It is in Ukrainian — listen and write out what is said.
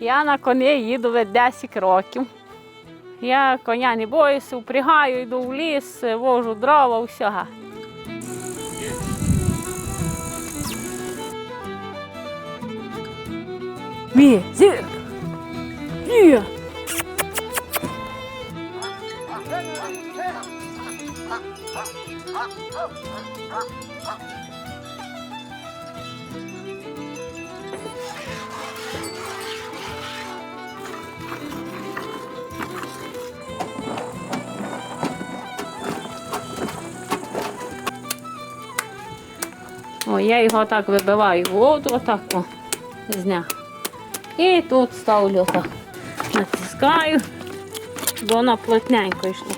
Я на коні їду від 10 років. Я коня не боюся, впрягаю, йду в ліс, вожу дрова, всього. Мі, зір! Є! О, я його так вибиваю воду, отак о, з дня. І тут ставлю так. Натискаю, бо вона плотненько йшла.